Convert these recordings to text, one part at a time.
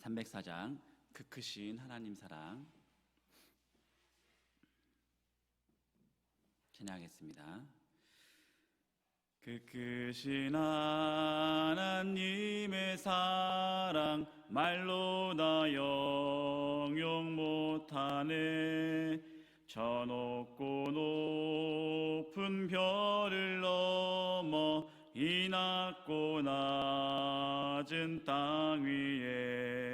304장 그 크신 하나님 사랑 찬양하겠습니다. 그 크신 하나님의 사랑 말로 다 영용 못하네 저 높고 높은 별을 넘어 이 낮고 낮은 땅 위에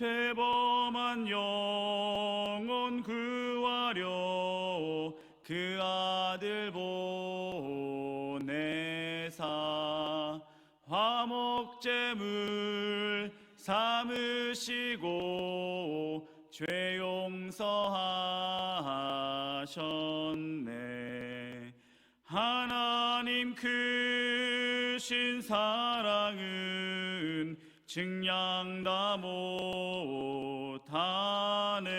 죄범한 영혼 구하려 그 아들 보내사 화목제물 삼으시고 죄 용서하셨네. 하나님 크신 사랑은 증량다 못하네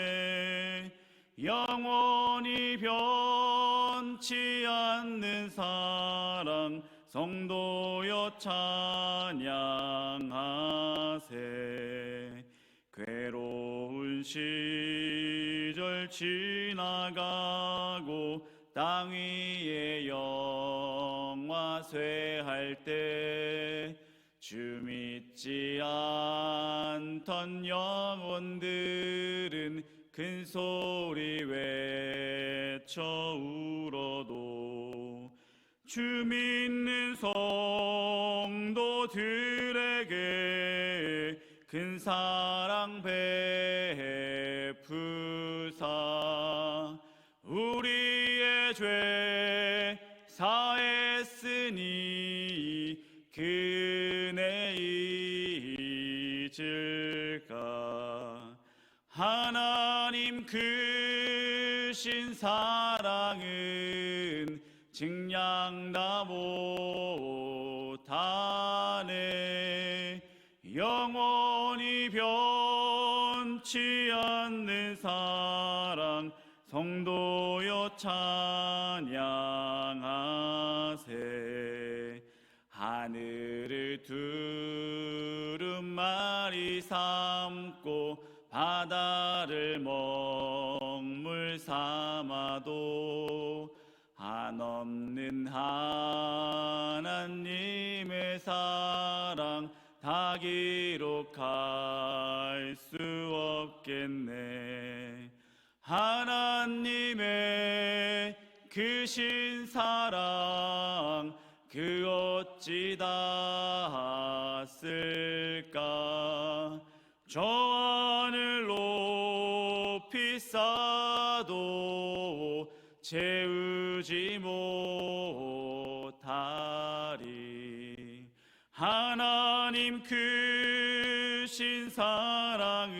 영원히 변치 않는 사랑 성도여 찬양하세. 괴로운 시절 지나가고 땅 위에 영화 쇠할 때 주 믿지 않던 영혼들은 큰 소리 외쳐 울어도 주 믿는 성도들에게 큰 사랑 베푸사. 우리의 죄 사했으니 그 크신 사랑은 증량다 못하네. 영원히 변치 않는 사랑 성도여 찬양하세. 하늘을 두루마리 삼고 바다를 먹물 삼아도 한없는 하나님의 사랑 다 기록할 수 없겠네. 하나님의 크신 사랑 그 어찌 다 쓸까? 저 채우지 못하리. 하나님 크신 사랑은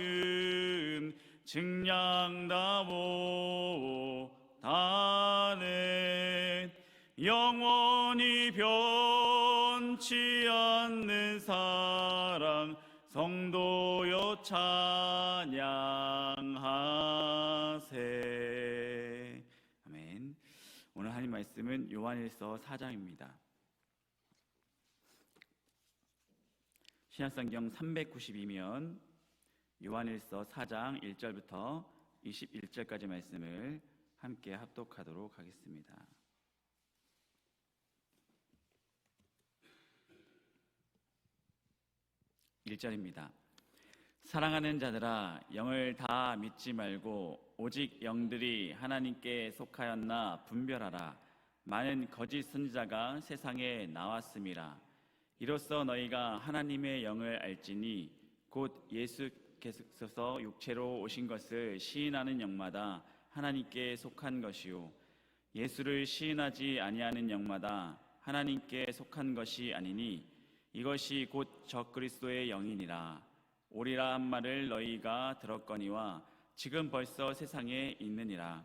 증량다 못하네 영원히 변치 않는 사랑 성도여 찬양 말씀은 요한일서 4장입니다 신약성경 392면 요한일서 4장 1절부터 21절까지 말씀을 함께 합독하도록 하겠습니다. 1절입니다. 사랑하는 자들아 영을 다 믿지 말고 오직 영들이 하나님께 속하였나 분별하라 많은 거짓 선지자가 세상에 나왔음이라 이로써 너희가 하나님의 영을 알지니 곧 예수께서 육체로 오신 것을 시인하는 영마다 하나님께 속한 것이요. 예수를 시인하지 아니하는 영마다 하나님께 속한 것이 아니니 이것이 곧 적 그리스도의 영이니라. 오리라 한 말을 너희가 들었거니와 지금 벌써 세상에 있느니라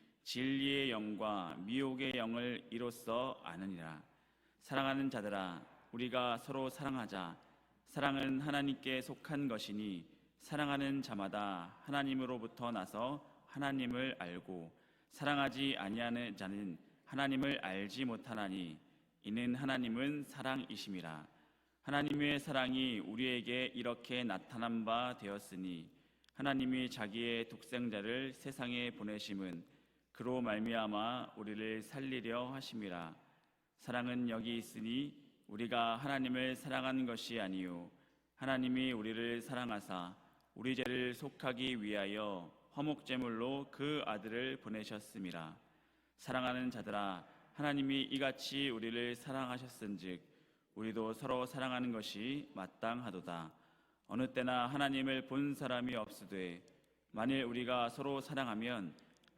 진리의 영과 미혹의 영을 이로써 아느니라. 사랑하는 자들아 우리가 서로 사랑하자. 사랑은 하나님께 속한 것이니 사랑하는 자마다 하나님으로부터 나서 하나님을 알고 사랑하지 아니하는 자는 하나님을 알지 못하나니 이는 하나님은 사랑이심이라. 하나님의 사랑이 우리에게 이렇게 나타난 바 되었으니 하나님이 자기의 독생자를 세상에 보내심은 그로 말미암아 우리를 살리려 하심이라. 사랑은 여기 있으니 우리가 하나님을 사랑한 것이 아니요. 하나님이 우리를 사랑하사 우리 죄를 속하기 위하여 화목제물로 그 아들을 보내셨음이라 사랑하는 자들아 하나님이 이같이 우리를 사랑하셨은즉 우리도 서로 사랑하는 것이 마땅하도다. 어느 때나 하나님을 본 사람이 없으되 만일 우리가 서로 사랑하면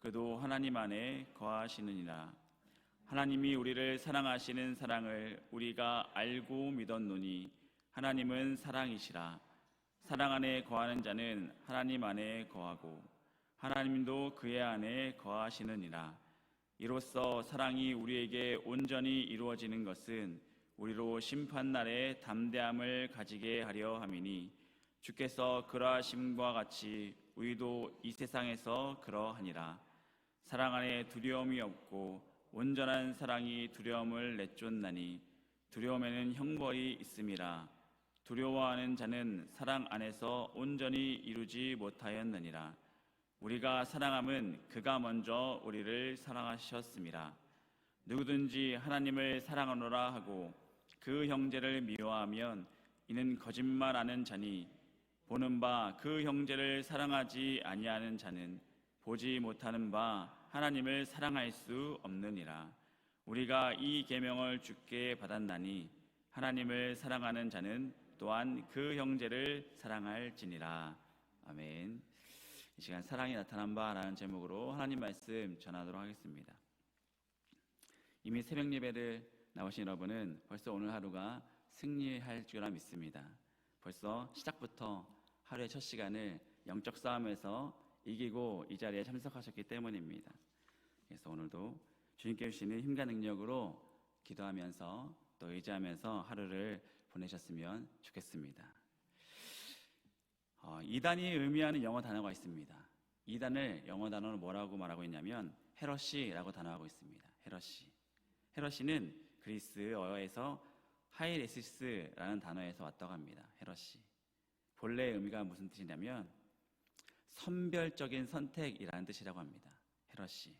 그도 하나님 안에 거하시느니라. 하나님이 우리를 사랑하시는 사랑을 우리가 알고 믿었노니 하나님은 사랑이시라. 사랑 안에 거하는 자는 하나님 안에 거하고 하나님도 그의 안에 거하시느니라. 이로써 사랑이 우리에게 온전히 이루어지는 것은 우리로 심판 날에 담대함을 가지게 하려 함이니 주께서 그러하심과 같이 우리도 이 세상에서 그러하니라 사랑 안에 두려움이 없고 온전한 사랑이 두려움을 내쫓나니 두려움에는 형벌이 있음이라 두려워하는 자는 사랑 안에서 온전히 이루지 못하였느니라. 우리가 사랑함은 그가 먼저 우리를 사랑하셨습니다 누구든지 하나님을 사랑하노라 하고 그 형제를 미워하면 이는 거짓말하는 자니 보는 바 그 형제를 사랑하지 아니하는 자는 보지 못하는 바 하나님을 사랑할 수 없느니라 우리가 이 계명을 주께 받았나니 하나님을 사랑하는 자는 또한 그 형제를 사랑할지니라 아멘. 이 시간 사랑이 나타난 바라는 제목으로 하나님 말씀 전하도록 하겠습니다. 이미 새벽 예배를 나오신 여러분은 벌써 오늘 하루가 승리할 줄 믿습니다. 벌써 시작부터 하루의 첫 시간을 영적 싸움에서 이기고 이 자리에 참석하셨기 때문입니다. 그래서 오늘도 주님께 주시는 힘과 능력으로 기도하면서 또 의지하면서 하루를 보내셨으면 좋겠습니다. 어, 이단이 의미하는 영어 단어가 있습니다. 이단을 영어 단어로 뭐라고 말하고 있냐면 헤러시라고 단어하고 있습니다. 헤러시. 헤러시는 그리스어에서 하이레시스라는 단어에서 왔다고 합니다. 헤러시. 본래 의미가 무슨 뜻이냐면 선별적인 선택이라는 뜻이라고 합니다. 헤러시.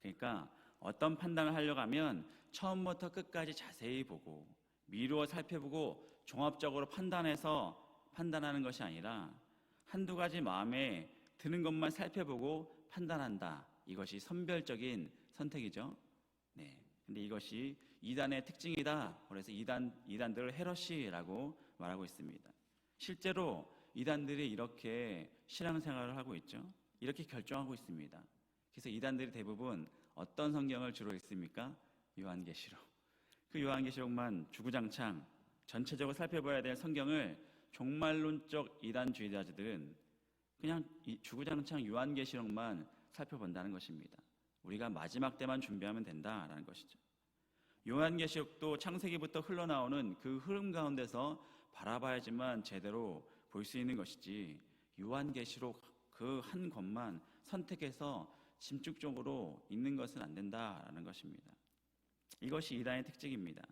그러니까 어떤 판단을 하려고 하면 처음부터 끝까지 자세히 보고 미루어 살펴보고 종합적으로 판단해서 판단하는 것이 아니라 한두 가지 마음에 드는 것만 살펴보고 판단한다. 이것이 선별적인 선택이죠. 네. 근데 이것이 이단의 특징이다. 그래서 이단 이단들을 헤러시라고 말하고 있습니다. 실제로 이단들이 이렇게 신앙생활을 하고 있죠. 이렇게 결정하고 있습니다. 그래서 이단들이 대부분 어떤 성경을 주로 읽습니까? 요한계시록. 그 요한계시록만 주구장창 전체적으로 살펴봐야 될 성경을 종말론적 이단주의자들은 그냥 이 주구장창 요한계시록만 살펴본다는 것입니다. 우리가 마지막 때만 준비하면 된다라는 것이죠. 요한계시록도 창세기부터 흘러나오는 그 흐름 가운데서 바라봐야지만 제대로 볼 수 있는 것이지 요한계시록 그 한 권만 선택해서 집중적으로 읽는 것은 안 된다라는 것입니다. 이것이 이단의 특징입니다.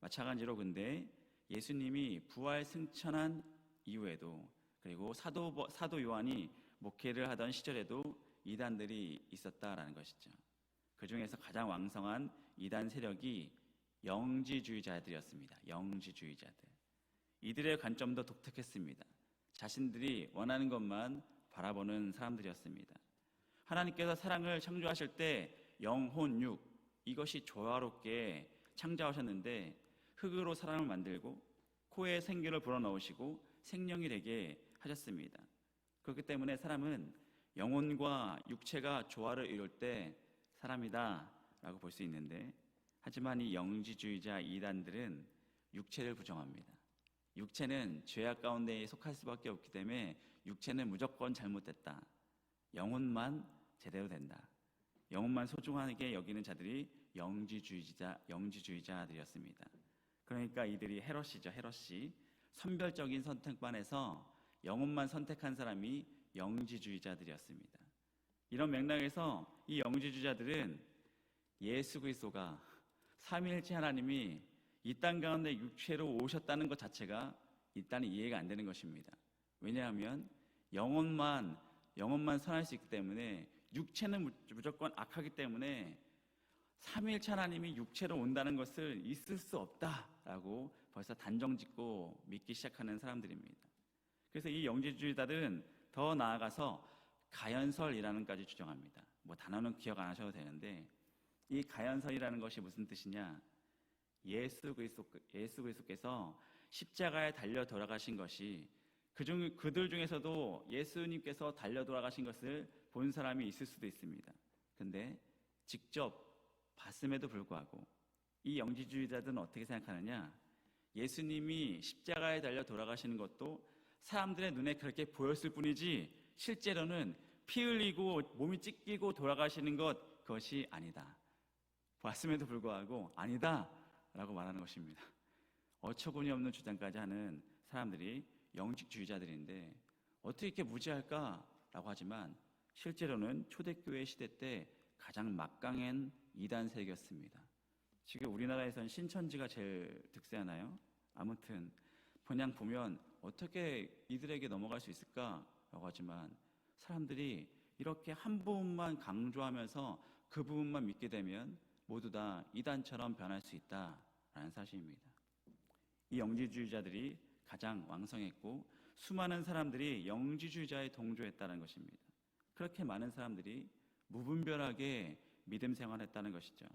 마찬가지로 근데 예수님이 부활 승천한 이후에도 그리고 사도 사도 요한이 목회를 하던 시절에도 이단들이 있었다라는 것이죠. 그 중에서 가장 왕성한 이단 세력이 영지주의자들이었습니다. 영지주의자들. 이들의 관점도 독특했습니다. 자신들이 원하는 것만 바라보는 사람들이었습니다. 하나님께서 사랑을 창조하실 때 영혼 육 이것이 조화롭게 창조하셨는데 흙으로 사람을 만들고 코에 생기를 불어넣으시고 생명이 되게 하셨습니다. 그렇기 때문에 사람은 영혼과 육체가 조화를 이룰 때 사람이다 라고 볼 수 있는데 하지만 이 영지주의자 이단들은 육체를 부정합니다. 육체는 죄악 가운데 속할 수밖에 없기 때문에 육체는 무조건 잘못됐다. 영혼만 제대로 된다. 영혼만 소중하게 여기는 자들이 영지주의자 영지주의자들이었습니다. 그러니까 이들이 헤롯이죠 헤롯이 선별적인 선택반에서 영혼만 선택한 사람이 영지주의자들이었습니다. 이런 맥락에서 이 영지주의자들은 예수 그리스도가 삼위일체 하나님이 이 땅 가운데 육체로 오셨다는 것 자체가 일단 이해가 안 되는 것입니다. 왜냐하면 영혼만 영혼만 선할 수 있기 때문에 육체는 무조건 악하기 때문에 삼위일체 하나님이 육체로 온다는 것을 있을 수 없다라고 벌써 단정짓고 믿기 시작하는 사람들입니다. 그래서 이 영지주의자들은 더 나아가서 가연설이라는 까지 주장합니다. 뭐 단어는 기억 안 하셔도 되는데 이 가연설이라는 것이 무슨 뜻이냐? 예수 그리스도 예수 그리스도께서 십자가에 달려 돌아가신 것이 그중 그들 중에서도 예수님께서 달려 돌아가신 것을 본 사람이 있을 수도 있습니다. 근데 직접 봤음에도 불구하고 이 영지주의자들은 어떻게 생각하느냐? 예수님이 십자가에 달려 돌아가시는 것도 사람들의 눈에 그렇게 보였을 뿐이지 실제로는 피 흘리고 몸이 찢기고 돌아가시는 것 그것이 아니다. 봤음에도 불구하고 아니다 라고 말하는 것입니다. 어처구니 없는 주장까지 하는 사람들이 영직주의자들인데 어떻게 이렇게 무지할까 라고 하지만 실제로는 초대교회 시대 때 가장 막강한 이단 세력이었습니다. 지금 우리나라에선 신천지가 제일 득세하나요? 아무튼 그냥 보면 어떻게 이들에게 넘어갈 수 있을까라고 하지만 사람들이 이렇게 한 부분만 강조하면서 그 부분만 믿게 되면 모두 다 이단처럼 변할 수 있다라는 사실입니다. 이 영지주의자들이 가장 왕성했고 수많은 사람들이 영지주의자에 동조했다는 것입니다. 그렇게 많은 사람들이 무분별하게 믿음 생활했다는 것이죠.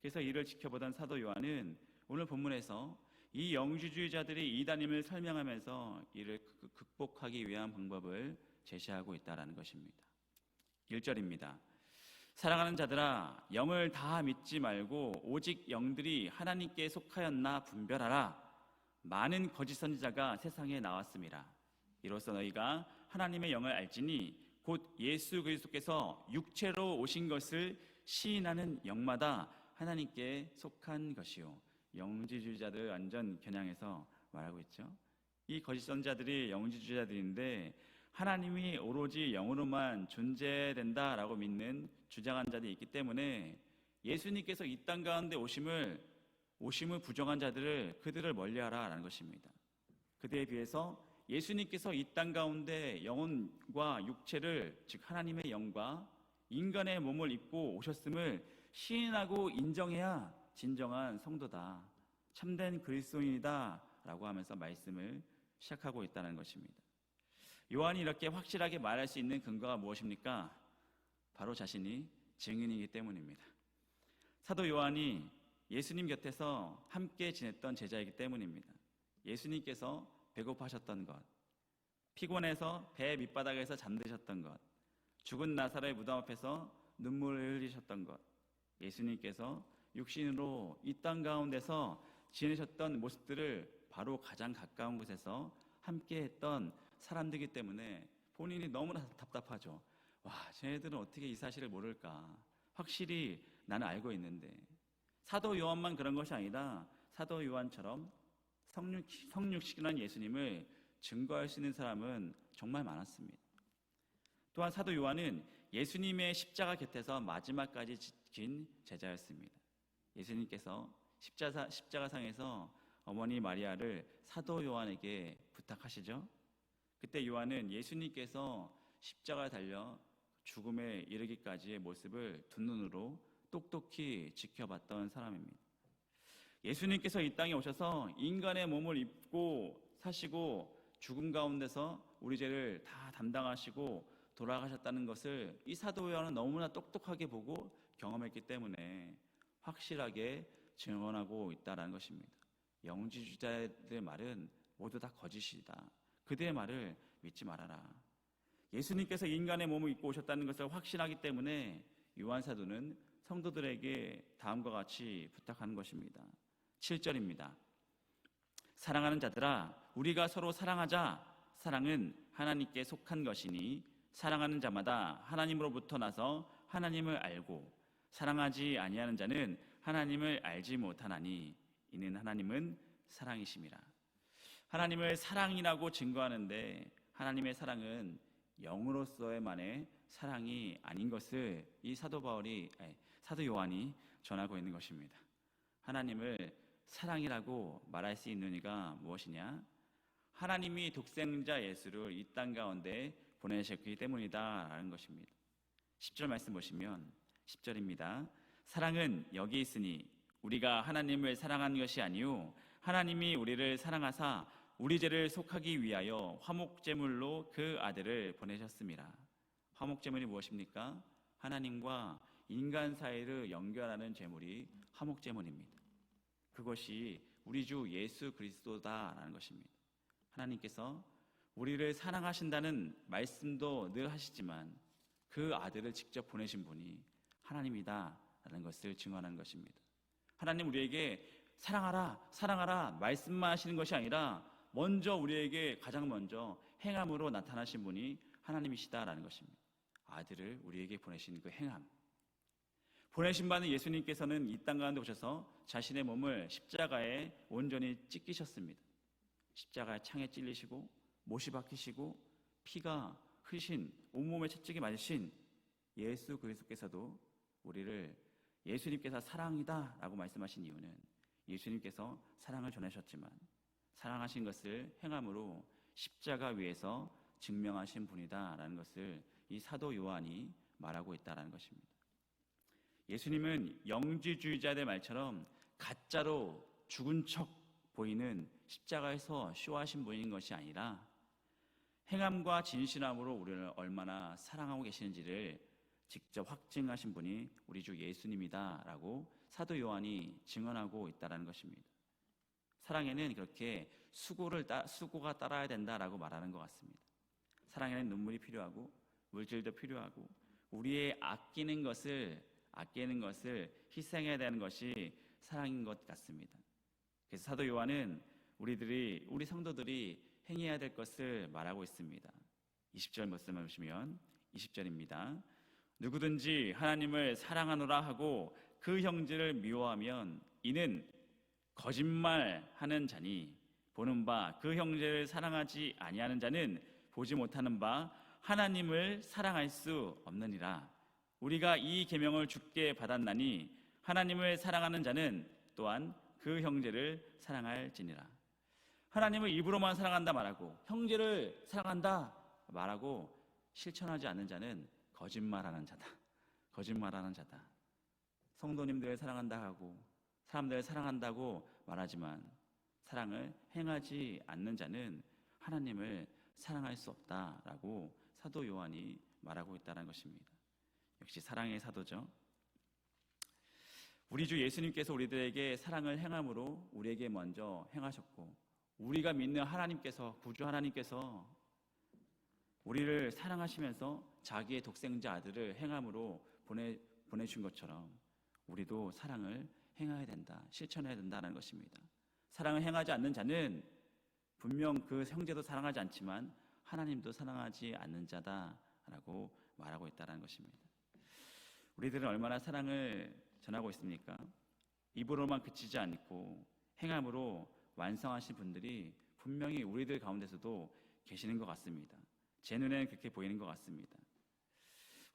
그래서 이를 지켜보던 사도 요한은 오늘 본문에서 이 영지주의자들이 이단임을 설명하면서 이를 극복하기 위한 방법을 제시하고 있다는 것입니다. 1절입니다. 사랑하는 자들아 영을 다 믿지 말고 오직 영들이 하나님께 속하였나 분별하라 많은 거짓 선지자가 세상에 나왔습니다. 이로써 너희가 하나님의 영을 알지니 곧 예수 그리스도께서 육체로 오신 것을 시인하는 영마다 하나님께 속한 것이요 영지주의자들 완전 겨냥해서 말하고 있죠. 이 거짓 선자들이 영지주의자들인데 하나님이 오로지 영으로만 존재된다라고 믿는 주장한 자들이 있기 때문에 예수님께서 이 땅 가운데 오심을 오심을 부정한 자들을 그들을 멀리하라라는 것입니다. 그들에 비해서 예수님께서 이 땅 가운데 영혼과 육체를 즉 하나님의 영과 인간의 몸을 입고 오셨음을 시인하고 인정해야 진정한 성도다. 참된 그리스도인이다라고 하면서 말씀을 시작하고 있다는 것입니다. 요한이 이렇게 확실하게 말할 수 있는 근거가 무엇입니까? 바로 자신이 증인이기 때문입니다. 사도 요한이 예수님 곁에서 함께 지냈던 제자이기 때문입니다. 예수님께서 배고파하셨던 것, 피곤해서 배 밑바닥에서 잠드셨던 것, 죽은 나사로의 무덤 앞에서 눈물을 흘리셨던 것, 예수님께서 육신으로 이 땅 가운데서 지내셨던 모습들을 바로 가장 가까운 곳에서 함께 했던 사람들이기 때문에 본인이 너무나 답답하죠. 와, 쟤네들은 어떻게 이 사실을 모를까? 확실히 나는 알고 있는데. 사도 요한만 그런 것이 아니라 사도 요한처럼 성육, 성육신한 예수님을 증거할 수 있는 사람은 정말 많았습니다. 또한 사도 요한은 예수님의 십자가 곁에서 마지막까지 지킨 제자였습니다. 예수님께서 십자가, 십자가상에서 어머니 마리아를 사도 요한에게 부탁하시죠. 그때 요한은 예수님께서 십자가에 달려 죽음에 이르기까지의 모습을 두 눈으로 똑똑히 지켜봤던 사람입니다. 예수님께서 이 땅에 오셔서 인간의 몸을 입고 사시고 죽음 가운데서 우리 죄를 다 담당하시고 돌아가셨다는 것을 이 사도 요한은 너무나 똑똑하게 보고 경험했기 때문에 확실하게 증언하고 있다라는 것입니다. 영지주자들의 말은 모두 다 거짓이다. 그들의 말을 믿지 말아라. 예수님께서 인간의 몸을 입고 오셨다는 것을 확신하기 때문에 요한 사도는 성도들에게 다음과 같이 부탁하는 것입니다. 7절입니다. 사랑하는 자들아, 우리가 서로 사랑하자. 사랑은 하나님께 속한 것이니 사랑하는 자마다 하나님으로부터 나서 하나님을 알고 사랑하지 아니하는 자는 하나님을 알지 못하나니 이는 하나님은 사랑이심이라. 하나님을 사랑이라고 증거하는데 하나님의 사랑은 영으로서의만의 사랑이 아닌 것을 이 사도 바울이 아니, 사도 요한이 전하고 있는 것입니다. 하나님을 사랑이라고 말할 수 있는 이가 무엇이냐? 하나님이 독생자 예수를 이 땅 가운데 보내셨기 때문이다라는 것입니다. 10절 말씀 보시면 10절입니다. 사랑은 여기 있으니 우리가 하나님을 사랑한 것이 아니요 하나님이 우리를 사랑하사 우리 죄를 속하기 위하여 화목 제물로 그 아들을 보내셨습니다. 화목 제물이 무엇입니까? 하나님과 인간 사이를 연결하는 제물이 화목 제물입니다. 그것이 우리 주 예수 그리스도다라는 것입니다. 하나님께서 우리를 사랑하신다는 말씀도 늘 하시지만 그 아들을 직접 보내신 분이 하나님이다라는 것을 증언하는 것입니다. 하나님 우리에게 사랑하라, 사랑하라 말씀만 하시는 것이 아니라 먼저 우리에게 가장 먼저 행함으로 나타나신 분이 하나님이시다라는 것입니다. 아들을 우리에게 보내신 그 행함. 보내신 바는 예수님께서는 이 땅 가운데 오셔서 자신의 몸을 십자가에 온전히 찢기셨습니다. 십자가에 창에 찔리시고 못이 박히시고 피가 흐신 온몸에 채찍이 맞으신 예수 그리스도께서도 우리를 예수님께서 사랑이다라고 말씀하신 이유는 예수님께서 사랑을 전하셨지만 사랑하신 것을 행함으로 십자가 위에서 증명하신 분이다라는 것을 이 사도 요한이 말하고 있다라는 것입니다. 예수님은 영지주의자들 말처럼 가짜로 죽은 척 보이는 십자가에서 쇼하신 분인 것이 아니라 행함과 진실함으로 우리를 얼마나 사랑하고 계시는지를 직접 확증하신 분이 우리 주 예수님이다라고 사도 요한이 증언하고 있다라는 것입니다. 사랑에는 그렇게 수고를 따, 수고가 따라야 된다라고 말하는 것 같습니다. 사랑에는 눈물이 필요하고 물질도 필요하고 우리의 아끼는 것을 아끼는 것을 희생해야 되는 것이 사랑인 것 같습니다. 그래서 사도 요한은 우리들이 우리 성도들이 행해야 될 것을 말하고 있습니다. 20절 말씀을 보시면 20절입니다. 누구든지 하나님을 사랑하노라 하고 그 형제를 미워하면 이는 거짓말하는 자니 보는 바 그 형제를 사랑하지 아니하는 자는 보지 못하는 바 하나님을 사랑할 수 없느니라. 우리가 이 계명을 주께 받았나니 하나님을 사랑하는 자는 또한 그 형제를 사랑할지니라. 하나님을 입으로만 사랑한다 말하고 형제를 사랑한다 말하고 실천하지 않는 자는 거짓말하는 자다. 거짓말하는 자다. 성도님들을 사랑한다 하고 사람들을 사랑한다고 말하지만 사랑을 행하지 않는 자는 하나님을 사랑할 수 없다라고 사도 요한이 말하고 있다는 것입니다. 역시 사랑의 사도죠. 우리 주 예수님께서 우리들에게 사랑을 행함으로 우리에게 먼저 행하셨고 우리가 믿는 하나님께서 구주 하나님께서 우리를 사랑하시면서 자기의 독생자 아들을 행함으로 보내 보내준 것처럼 우리도 사랑을 행해야 된다, 실천해야 된다는 것입니다. 사랑을 행하지 않는 자는 분명 그 형제도 사랑하지 않지만 하나님도 사랑하지 않는 자다라고 말하고 있다는 것입니다. 우리들은 얼마나 사랑을 전하고 있습니까? 입으로만 그치지 않고 행함으로 완성하신 분들이 분명히 우리들 가운데서도 계시는 것 같습니다. 제 눈에는 그렇게 보이는 것 같습니다.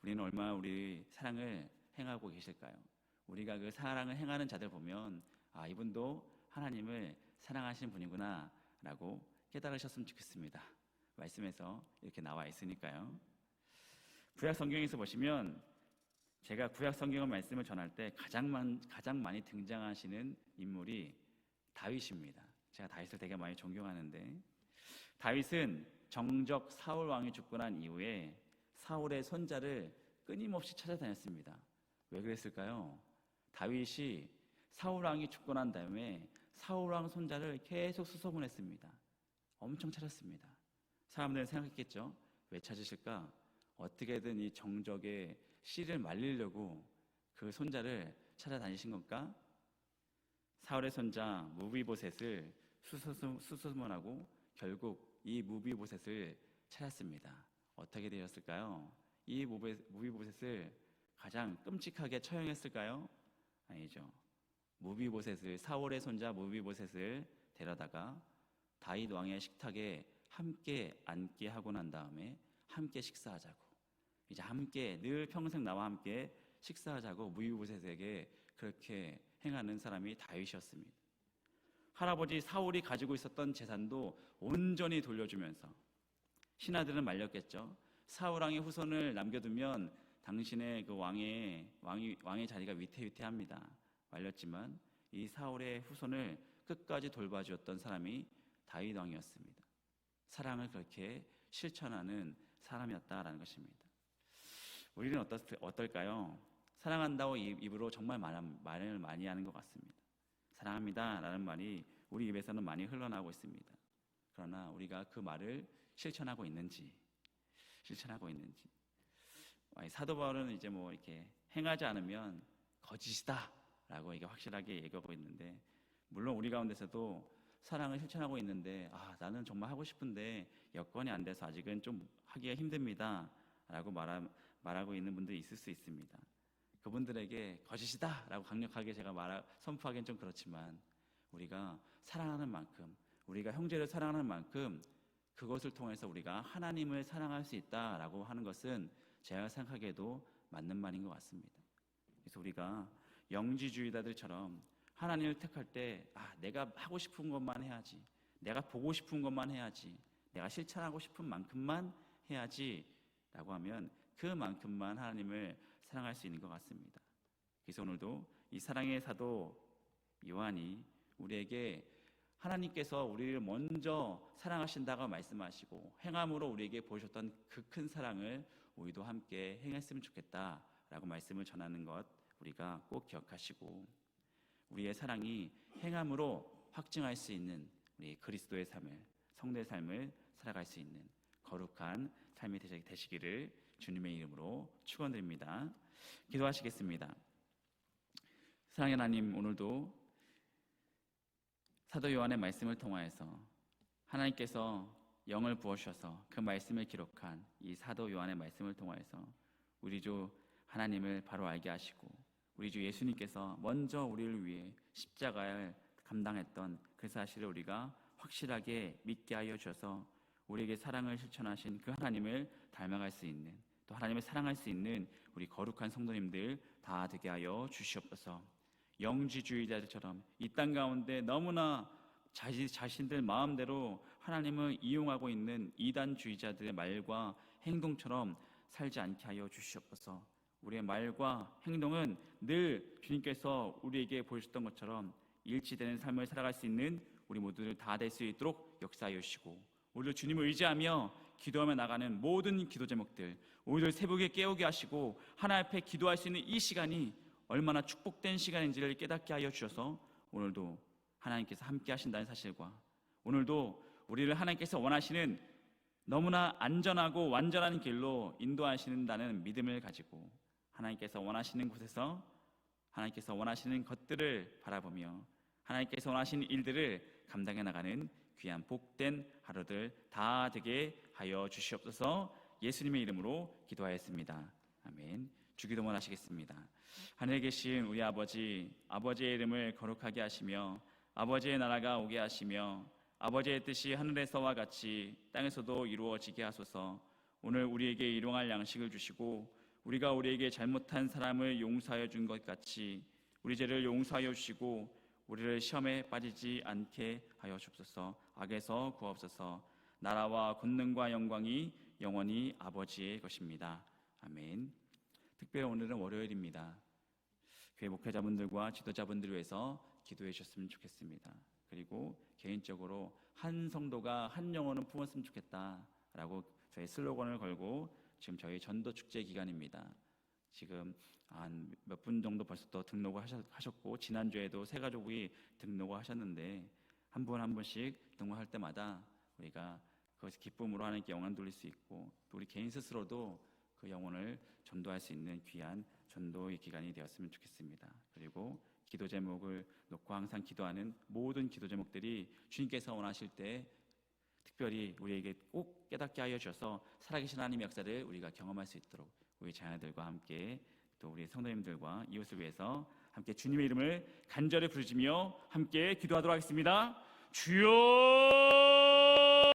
우리는 얼마나 우리 사랑을 행하고 계실까요? 우리가 그 사랑을 행하는 자들 보면 아 이분도 하나님을 사랑하시는 분이구나라고 깨달으셨으면 좋겠습니다. 말씀에서 이렇게 나와 있으니까요. 구약 성경에서 보시면 제가 구약 성경 말씀을 전할 때 가장 많, 가장 많이 등장하시는 인물이 다윗입니다. 제가 다윗을 되게 많이 존경하는데 다윗은 정적 사울 왕이 죽고 난 이후에 사울의 손자를 끊임없이 찾아다녔습니다. 왜 그랬을까요? 다윗이 사울 왕이 죽고 난 다음에 사울 왕 손자를 계속 수소문했습니다. 엄청 찾았습니다. 사람들은 생각했겠죠. 왜 찾으실까? 어떻게든 이 정적의 씨를 말리려고 그 손자를 찾아다니신 건가? 사울의 손자 무비보셋을 수소문- 수소문하고 결국 이 무비보셋을 찾았습니다. 어떻게 되었을까요? 이 무비- 무비보셋을 가장 끔찍하게 처형했을까요? 아니죠. 무비보셋을 사울의 손자 무비보셋을 데려다가 다윗 왕의 식탁에 함께 앉게 하고 난 다음에 함께 식사하자고 이제 함께 늘 평생 나와 함께 식사하자고 무비보셋에게 그렇게 행하는 사람이 다윗이었습니다. 할아버지 사울이 가지고 있었던 재산도 온전히 돌려주면서 신하들은 말렸겠죠. 사울 왕의 후손을 남겨두면 당신의 그 왕의 왕이 왕의 자리가 위태위태합니다. 말렸지만 이 사울의 후손을 끝까지 돌봐주었던 사람이 다윗 왕이었습니다. 사랑을 그렇게 실천하는 사람이었다라는 것입니다. 우리는 어떻, 어떨까요? 사랑한다고 입- 입으로 정말 말, 말을 많이 하는 것 같습니다. 사랑합니다 라는 말이 우리 입에서는 많이 흘러나오고 있습니다. 그러나 우리가 그 말을 실천하고 있는지, 실천하고 있는지. 사도 바울은 이제 뭐 이렇게 행하지 않으면 거짓이다라고 이게 확실하게 얘기하고 있는데, 물론 우리 가운데서도 사랑을 실천하고 있는데, 아 나는 정말 하고 싶은데 여건이 안 돼서 아직은 좀 하기가 힘듭니다라고 말하, 말하고 있는 분들이 있을 수 있습니다. 그분들에게 거짓이다라고 강력하게 제가 말 선포하기는 좀 그렇지만 우리가 사랑하는 만큼 우리가 형제를 사랑하는 만큼 그것을 통해서 우리가 하나님을 사랑할 수 있다라고 하는 것은 제가 생각하기에도 맞는 말인 것 같습니다. 그래서 우리가 영지주의자들처럼 하나님을 택할 때 아, 내가 하고 싶은 것만 해야지. 내가 보고 싶은 것만 해야지. 내가 실천하고 싶은 만큼만 해야지 라고 하면 그만큼만 하나님을 사랑할 수 있는 것 같습니다. 그래서 오늘도 이 사랑의 사도 요한이 우리에게 하나님께서 우리를 먼저 사랑하신다고 말씀하시고 행함으로 우리에게 보여줬던 그 큰 사랑을 우리도 함께 행했으면 좋겠다라고 말씀을 전하는 것 우리가 꼭 기억하시고 우리의 사랑이 행함으로 확증할 수 있는 우리 그리스도의 삶을 성도의 삶을 살아갈 수 있는 거룩한 삶이 되시- 되시기를 주님의 이름으로 축원드립니다. 기도하시겠습니다. 사랑의 하나님 오늘도 사도 요한의 말씀을 통하여서 하나님께서 영을 부어주셔서 그 말씀을 기록한 이 사도 요한의 말씀을 통하여서 우리 주 하나님을 바로 알게 하시고 우리 주 예수님께서 먼저 우리를 위해 십자가를 감당했던 그 사실을 우리가 확실하게 믿게 하여 주셔서 우리에게 사랑을 실천하신 그 하나님을 닮아갈 수 있는 또 하나님을 사랑할 수 있는 우리 거룩한 성도님들 다 되게 하여 주시옵소서. 영지주의자들처럼 이 땅 가운데 너무나 자신, 자신들 마음대로 하나님을 이용하고 있는 이단주의자들의 말과 행동처럼 살지 않게 하여 주시옵소서. 우리의 말과 행동은 늘 주님께서 우리에게 보여주셨던 것처럼 일치되는 삶을 살아갈 수 있는 우리 모두들 다될 수 있도록 역사하여 주시고 오늘도 주님을 의지하며 기도하며 나가는 모든 기도 제목들 오늘 새벽에 깨우게 하시고 하나 앞에 기도할 수 있는 이 시간이 얼마나 축복된 시간인지를 깨닫게 하여 주셔서 오늘도 하나님께서 함께 하신다는 사실과 오늘도 우리를 하나님께서 원하시는 너무나 안전하고 완전한 길로 인도하신다는 믿음을 가지고 하나님께서 원하시는 곳에서 하나님께서 원하시는 것들을 바라보며 하나님께서 원하시는 일들을 감당해 나가는 귀한 복된 하루들 다 되게 하여 주시옵소서 예수님의 이름으로 기도하였습니다. 아멘. 주기도문 하시겠습니다. 하늘에 계신 우리 아버지, 아버지의 이름을 거룩하게 하시며 아버지의 나라가 오게 하시며 아버지의 뜻이 하늘에서와 같이 땅에서도 이루어지게 하소서. 오늘 우리에게 일용할 양식을 주시고 우리가 우리에게 잘못한 사람을 용서하여 준 것 같이 우리 죄를 용서하여 주시고 우리를 시험에 빠지지 않게 하여 주옵소서. 악에서 구하옵소서. 나라와 권능과 영광이 영원히 아버지의 것입니다. 아멘. 특별히 오늘은 월요일입니다. 교회 목회자분들과 지도자분들을 위해서 기도해 주셨으면 좋겠습니다. 그리고 개인적으로 한 성도가 한 영혼은 품었으면 좋겠다라고 저희 슬로건을 걸고 지금 저희 전도 축제 기간입니다. 지금 한 몇 분 정도 벌써 또 등록을 하셨- 하셨고 지난주에도 세 가족이 등록을 하셨는데 한분한 분씩 등록할 때마다 우리가 그것을 기쁨으로 하나님께 영광 돌릴 수 있고 또 우리 개인 스스로도 그 영혼을 전도할 수 있는 귀한 전도의 기간이 되었으면 좋겠습니다. 그리고 기도 제목을 놓고 항상 기도하는 모든 기도 제목들이 주님께서 원하실 때 특별히 우리에게 꼭 깨닫게 하여 주셔서 살아계신 하나님의 역사를 우리가 경험할 수 있도록 우리 자녀들과 함께 또 우리 성도님들과 이웃을 위해서 함께 주님의 이름을 간절히 부르짖으며 함께 기도하도록 하겠습니다. 주여